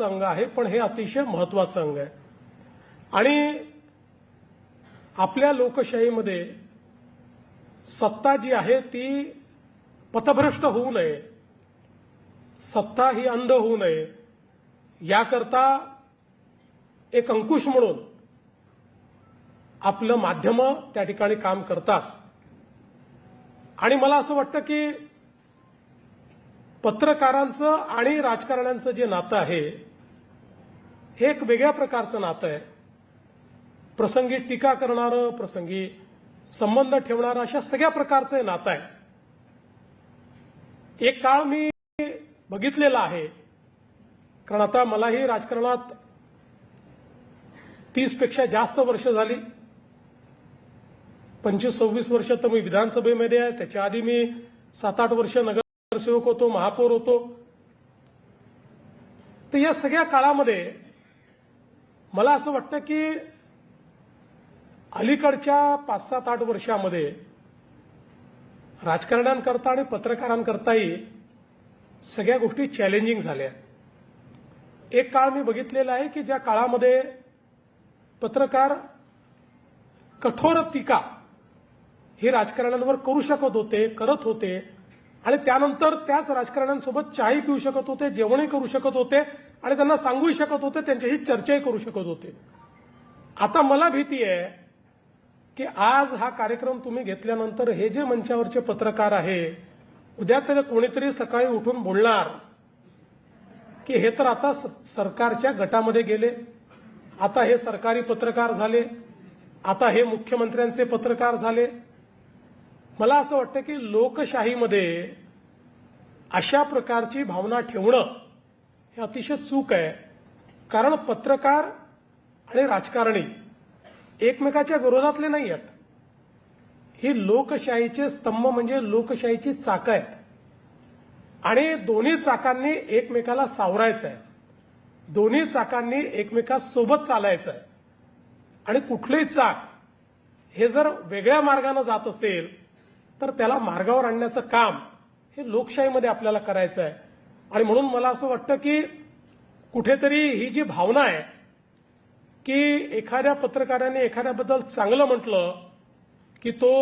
अंग आहे पण हे अतिशय महत्वाचं अंग आहे. आणि आपल्या लोकशाहीमध्ये सत्ता जी आहे ती पथभ्रष्ट होऊ नये. सत्ता ही अंध होऊ नये. याकरता एक अंकुश म्हणून आपलं माध्यम त्या ठिकाणी काम करतात. आणि मला असं वाटतं की पत्रकारांचं आणि राजकारण्यांचं जे नातं आहे हे एक वेगळ्या प्रकारचं नातं आहे. प्रसंगी टीका करणारं प्रसंगी संबंध ठेवणारं अशा सगळ्या प्रकारचं हे नातं आहे. एक काळ मी बघितलेला आहे कारण आता मलाही राजकारणात तीसपेक्षा जास्त वर्ष झाली. पंचवीस सव्वीस वर्ष तर मी विधानसभेमध्ये आहे त्याच्या आधी मी सात आठ वर्ष नगर नगरसेवक होतो महापौर होतो. तर या सगळ्या काळामध्ये मला असं वाटतं की अलीकडच्या पाच सात आठ वर्षामध्ये राजकारण्यांकरता आणि पत्रकारांकरताही सगळ्या गोष्टी चॅलेंजिंग झाल्या. एक काळ मी बघितलेला आहे की ज्या काळामध्ये पत्रकार कठोर टीका हे राजकारण्यांवर करू शकत होते करत होते आणि त्यानंतर त्याच राजकारण्यांसोबत चहाही पिऊ शकत होते जेवणही करू शकत होते आणि त्यांना सांगूही शकत होते त्यांच्याशी चर्चाही करू शकत होते. आता मला भीती आहे की आज हा कार्यक्रम तुम्ही घेतल्यानंतर हे जे मंचावरचे पत्रकार आहे उद्या तर कोणीतरी सकाळी उठून बोलणार की हे तर आता स- सरकारच्या गटामध्ये गेले आता हे सरकारी पत्रकार झाले आता हे मुख्यमंत्र्यांचे पत्रकार झाले मला असं वाटतं की लोकशाहीमध्ये अशा प्रकारची भावना ठेवणं हे अतिशय चूक आहे. कारण पत्रकार आणि राजकारणी एकमेकाच्या विरोधातले नाही आहेत. ही लोकशाहीचे स्तंभ म्हणजे लोकशाहीची चाकं आहेत. आणि दोन्ही चाकांनी एकमेकाला सावरायचं आहे. दोन्ही चाकांनी एकमेकासोबत चालायचं आहे. आणि कुठलंही चाक हे जर वेगळ्या मार्गानं जात असेल तर त्याला मार्गावर आणण्याचं काम हे लोकशाहीमध्ये आपल्याला करायचं आहे. आणि म्हणून मला असं वाटतं की कुठेतरी ही जी भावना आहे की एखाद्या पत्रकाराने एखाद्याबद्दल चांगलं म्हटलं की तो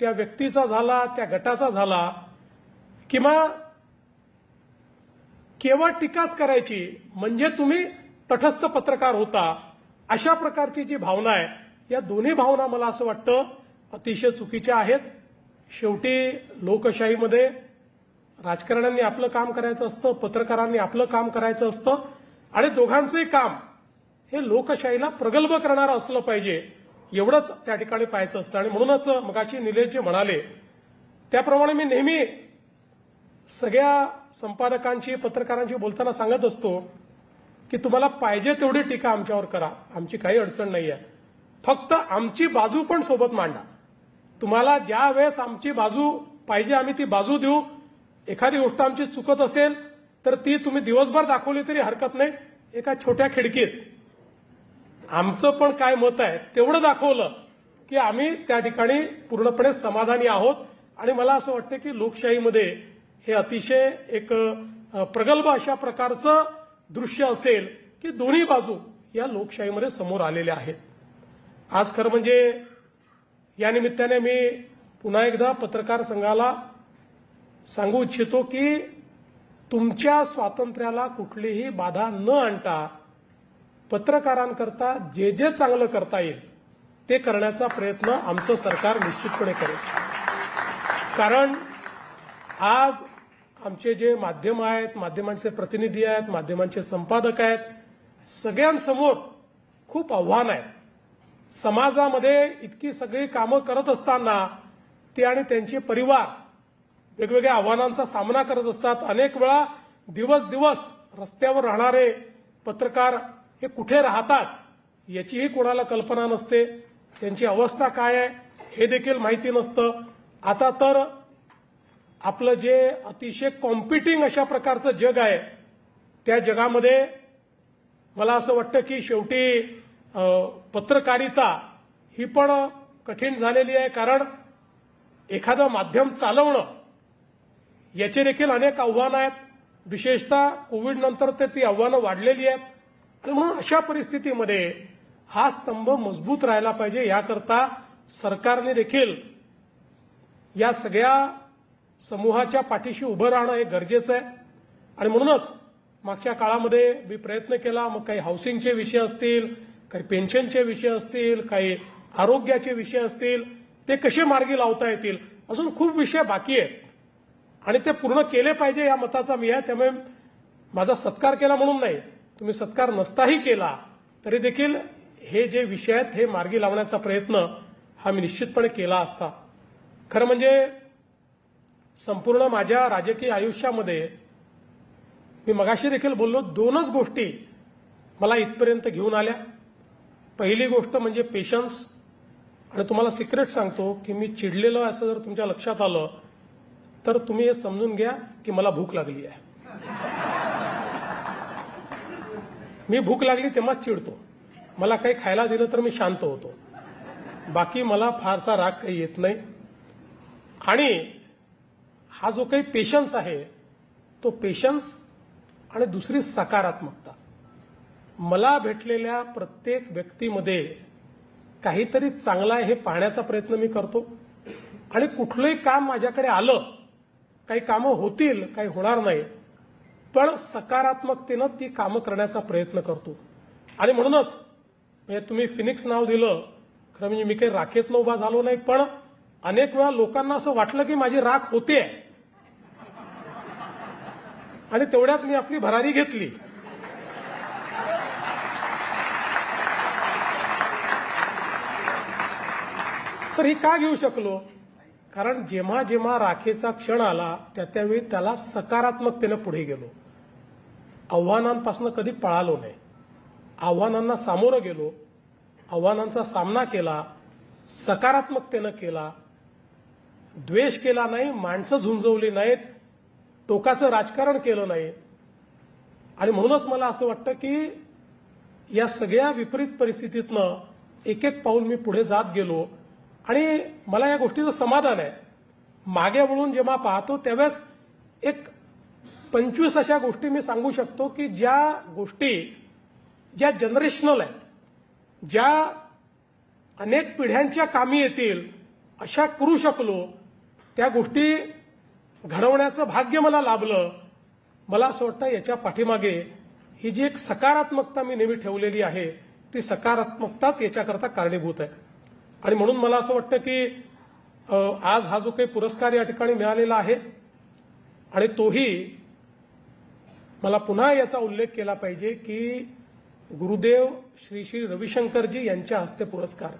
त्या व्यक्तीचा झाला त्या गटाचा झाला किंवा केवळ टीकाच करायची म्हणजे तुम्ही तटस्थ पत्रकार होता अशा प्रकारची जी भावना आहे या दोन्ही भावना मला असं वाटतं अतिशय चुकीच्या आहेत. शेवटी लोकशाहीमध्ये राजकारण्यांनी आपलं काम करायचं असतं पत्रकारांनी आपलं काम करायचं असतं आणि दोघांचंही काम हे लोकशाहीला प्रगल्भ करणारं असलं पाहिजे एवढंच त्या ठिकाणी पाहायचं असतं. आणि म्हणूनच मगाशी निलेश जे म्हणाले त्याप्रमाणे मी नेहमी सगळ्या संपादकांशी पत्रकारांशी बोलताना सांगत असतो की तुम्हाला पाहिजे तेवढी टीका आमच्यावर करा. आमची काही अडचण नाही आहे फक्त आमची बाजू पण सोबत मांडा. तुम्हाला ज्या वेळेस आमची बाजू पाहिजे आम्ही ती बाजू देऊ. एखादी गोष्ट आमची चुकत असेल तर ती तुम्ही दिवसभर दाखवली तरी हरकत नाही. एका छोट्या खिडकीत. आमचं पण काय मत आहे तेवढं दाखवलं की आम्ही त्या ठिकाणी पूर्णपणे समाधानी आहोत. आणि मला असं वाटतं की लोकशाहीमध्ये हे अतिशय एक प्रगल्भ अशा प्रकारचं दृश्य असेल की दोन्ही बाजू या लोकशाहीमध्ये समोर आलेल्या आहेत. आज खरं म्हणजे या निमित्ताने मी पुन्हा एकदा पत्रकार संघाला सांगू इच्छितो की तुमच्या स्वातंत्र्याला कुठलीही बाधा न आणता पत्रकारांकरता जे जे चांगलं करता येईल ते करण्याचा प्रयत्न आमचं सरकार निश्चितपणे करेल. कारण आज आमचे जे माध्यम आहेत माध्यमांचे प्रतिनिधी आहेत माध्यमांचे संपादक आहेत सगळ्यांसमोर खूप आव्हान आहे समाजामध्ये इतकी सगळी कामं करत असताना ते आणि त्यांचे परिवार वेगवेगळ्या आव्हानांचा सामना करत असतात. अनेक वेळा दिवस दिवस रस्त्यावर राहणारे पत्रकार हे कुठे राहतात याचीही कोणाला कल्पना नसते. त्यांची अवस्था काय आहे हे देखील माहिती नसतं. आता तर आपलं जे अतिशय कॉम्पिटिंग अशा प्रकारचं जग आहे त्या जगामध्ये मला असं वाटतं की शेवटी पत्रकारिता ही पण कठीण झालेली आहे कारण एखादं माध्यम चालवणं याचे देखील अनेक आव्हानं आहेत. विशेषतः कोविड नंतर ते ती आव्हानं वाढलेली आहेत. आणि म्हणून अशा परिस्थितीमध्ये हा स्तंभ मजबूत राहिला पाहिजे. याकरता सरकारने देखील या सगळ्या समूहाच्या पाठीशी उभं राहणं हे गरजेचं आहे. आणि म्हणूनच मागच्या काळामध्ये मी प्रयत्न केला मग काही हाऊसिंगचे विषय असतील काही पेन्शनचे विषय असतील काही आरोग्याचे विषय असतील ते कसे मार्गी लावता येतील? अजून खूप विषय बाकी आहेत. आणि ते पूर्ण केले पाहिजे या मताचा मी आहे. त्यामुळे माझा सत्कार केला म्हणून नाही. तुम्ही सत्कार नसताही केला तरी देखील हे जे विषय आहेत हे मार्गी लावण्याचा प्रयत्न हा मी निश्चितपणे केला असता. खरं म्हणजे संपूर्ण माझ्या राजकीय आयुष्यामध्ये मी मगाशी देखील बोललो दोनच गोष्टी मला इथपर्यंत घेऊन आल्या. पहिली गोष्ट म्हणजे पेशन्स आणि तुम्हाला सिक्रेट सांगतो की मी चिडलेलो असं जर तुमच्या लक्षात आलं तर तुम्ही हे समजून घ्या की मला भूक लागली आहे. मी भूक लागली तेव्हाच चिडतो. मला काही खायला दिलं तर मी शांत होतो. बाकी मला फारसा राग काही येत नाही. आणि हा जो काही पेशन्स आहे तो पेशन्स आणि दुसरी सकारात्मकता. मला भेटलेल्या प्रत्येक व्यक्तीमध्ये काहीतरी चांगला आहे हे पाहण्याचा प्रयत्न मी करतो. आणि कुठलंही काम माझ्याकडे आलं काही कामं होतील काही होणार नाही पण सकारात्मकतेनं ती कामं करण्याचा प्रयत्न करतो. आणि म्हणूनच म्हणजे तुम्ही फिनिक्स नाव दिलं खरं म्हणजे मी काही राखेतनं उभा झालो नाही पण अनेक वेळा लोकांना असं वाटलं की माझी राख होते आणि तेवढ्यात मी आपली भरारी घेतली. तर ही का घेऊ शकलो? कारण जेव्हा जेव्हा राखेचा क्षण आला त्या त्यावेळी त्याला सकारात्मकतेनं पुढे गेलो. आव्हानांपासून कधी पळालो नाही. आव्हानांना सामोरं गेलो. आव्हानांचा सामना केला सकारात्मकतेनं केला. द्वेष केला नाही माणसं झुंजवली नाहीत टोकाचं राजकारण केलं नाही. आणि म्हणूनच मला असं वाटतं की या सगळ्या विपरीत परिस्थितीतनं एक एक पाऊल मी पुढे जात गेलो. आणि मला या गोष्टीचं समाधान आहे. मागे वळून जेव्हा पाहतो त्यावेळेस एक पंचवीस अशा गोष्टी मी सांगू शकतो की ज्या गोष्टी ज्या जनरेशनल आहेत ज्या अनेक पिढ्यांच्या कामी येतील अशा करू शकलो त्या गोष्टी घडवण्याचं भाग्य मला लाभलं. मला असं वाटतं याच्या पाठीमागे ही जी एक सकारात्मकता मी नेहमी ठेवलेली आहे ती सकारात्मकताच याच्याकरता कारणीभूत आहे. आणि म्हणून मला असं वाटतं की आज हा जो काही पुरस्कार या ठिकाणी मिळालेला आहे आणि तोही मला पुन्हा याचा उल्लेख केला पाहिजे की गुरुदेव श्री श्री रविशंकरजी यांच्या हस्ते पुरस्कार.